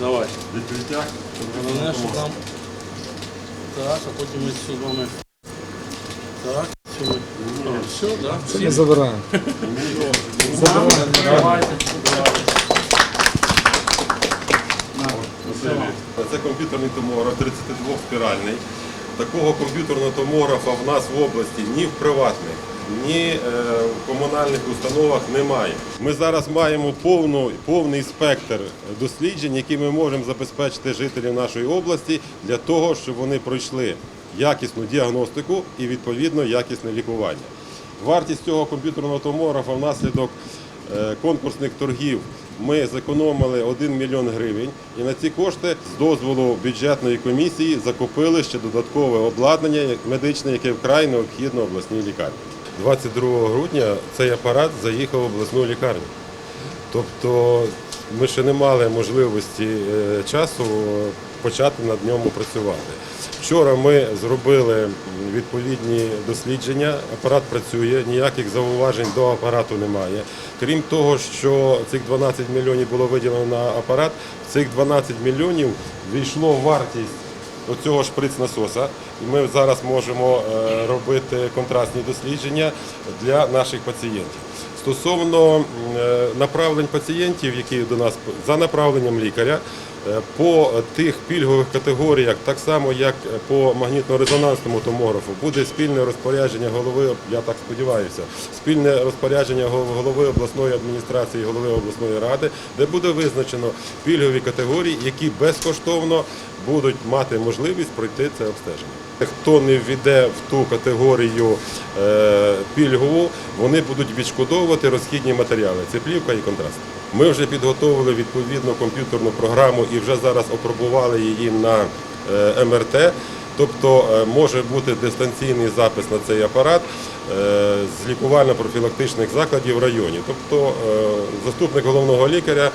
Давай. Відкриття. Головне, що там. Так, а потім ми все з вами. Так, все ми. О, все, так. Це ми забираємо. Забираємо. Давайте. Це комп'ютерний томограф 32-спіральний. Такого комп'ютерного томографа в нас в області ні в приватних, ні е, в комунальних установах немає. Ми зараз маємо повну, повний спектр досліджень, які ми можемо забезпечити жителів нашої області для того, щоб вони пройшли якісну діагностику і відповідно якісне лікування. Вартість цього комп'ютерного томографа внаслідок е, конкурсних торгів ми зекономили 1 мільйон гривень і на ці кошти з дозволу бюджетної комісії закупили ще додаткове обладнання медичне, яке вкрай необхідно обласній лікарні. 22 грудня цей апарат заїхав в обласну лікарню. Тобто ми ще не мали можливості е, часу почати над ньому працювати. Вчора ми зробили відповідні дослідження, апарат працює, ніяких зауважень до апарату немає. Крім того, що цих 12 мільйонів було виділено на апарат, цих 12 мільйонів війшло в вартість оцього шприц-насоса. І ми зараз можемо е, робити контрастні дослідження для наших пацієнтів. Стосовно е, направлень пацієнтів, які до нас за направленням лікаря, по тих пільгових категоріях, так само як по магнітно-резонансному томографу, буде спільне розпорядження голови, я так сподіваюся, спільне розпорядження голови обласної адміністрації, голови обласної ради, де буде визначено пільгові категорії, які безкоштовно будуть мати можливість пройти це обстеження. Хто не ввійде в ту категорію е, пільгову, вони будуть відшкодовувати розхідні матеріали. Це плівка і контраст. Ми вже підготовили відповідну комп'ютерну програму і вже зараз опробували її на е, МРТ. Тобто е, може бути дистанційний запис на цей апарат е, з лікувально-профілактичних закладів в районі. Тобто заступник головного лікаря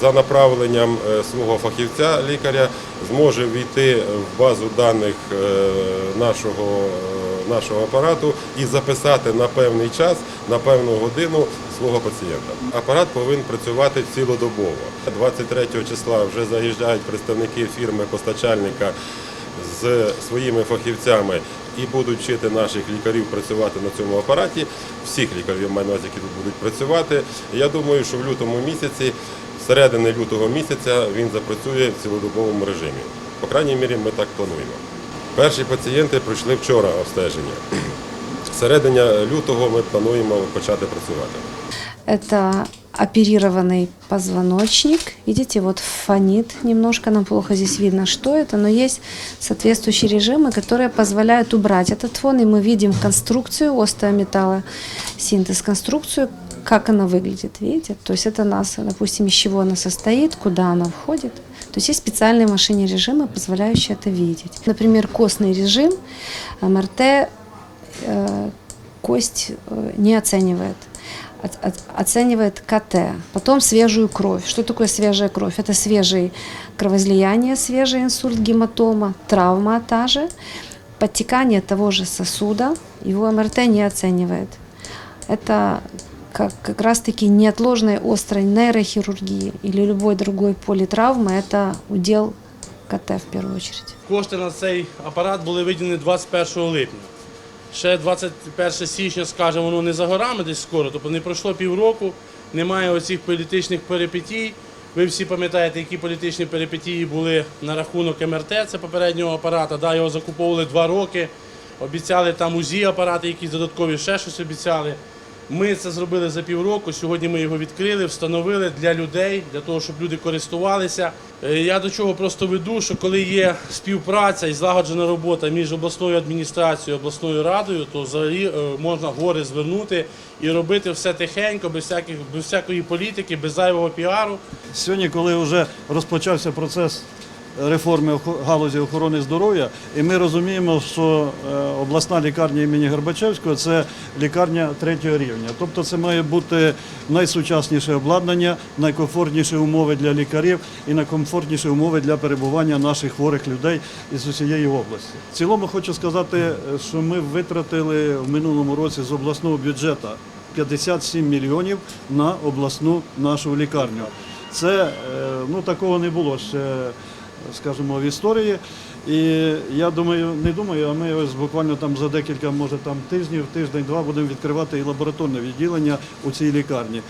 за направленням свого фахівця лікаря зможе війти в базу даних нашого, нашого апарату і записати на певний час, на певну годину свого пацієнта. Апарат повинен працювати цілодобово. 23 числа вже заїжджають представники фірми постачальника з своїми фахівцями і будуть вчити наших лікарів працювати на цьому апараті. Всіх лікарів маю на увазі, які тут будуть працювати. Я думаю, що в лютому місяці, середини лютого місяця, він запрацює в цілодобовому режимі. По крайній мірі, ми так плануємо. Перші пацієнти пройшли вчора обстеження. Середині лютого ми плануємо почати працювати. Это оперированный позвоночник. Видите, вот фонит немножко, нам плохо здесь видно, что это, но есть соответствующие режимы, которые позволяют убрать этот фон, и мы видим конструкцию остеометалла, синтез конструкцию, как она выглядит, видите? То есть это нас, допустим, из чего она состоит, куда она входит. То есть есть специальные в машине режимы, позволяющие это видеть. Например, костный режим МРТ э, кость э, не оценивает. Оц- оц- Оценивает КТ, потом свежую кровь. Что такое свежая кровь? Это свежие кровоизлияние, свежий инсульт, гематома, травма та же, подтекание того же сосуда, его МРТ не оценивает. Это как, как раз-таки неотложной острой нейрохирургии или любой другой политравмы, это удел КТ в первую очередь. Кошти на цей апарат були виділені 21 липня. Ще 21 січня, скажімо, воно не за горами десь скоро, тобто не пройшло півроку, немає оцих політичних перипетій. Ви всі пам'ятаєте, які політичні перипетії були на рахунок МРТ, це попереднього апарата. Да, його закуповували два роки, обіцяли там УЗІ апарати, якісь додаткові ще щось обіцяли. Ми це зробили за півроку. Сьогодні ми його відкрили, встановили для людей, для того, щоб люди користувалися. Е, Я до чого просто веду, що коли є співпраця і злагоджена робота між обласною адміністрацією обласною радою, то взагалі е, можна гори звернути і робити все тихенько, без всяких без всякої політики, без зайвого піару. Сьогодні, коли вже розпочався процес реформи галузі охорони здоров'я, і ми розуміємо, що е, обласна лікарня імені Горбачевського це лікарня третього рівня. Тобто це має бути найсучасніше обладнання, найкомфортніші умови для лікарів і найкомфортніші умови для перебування наших хворих людей із усієї області. В цілому хочу сказати, що ми витратили в минулому році з обласного бюджету 57 мільйонів на обласну нашу лікарню. Це е, ну, такого не було ще, скажімо, в історії. І я думаю, не думаю, а ми ось буквально там за декілька, може там тижнів, тиждень-два будемо відкривати і лабораторне відділення у цій лікарні.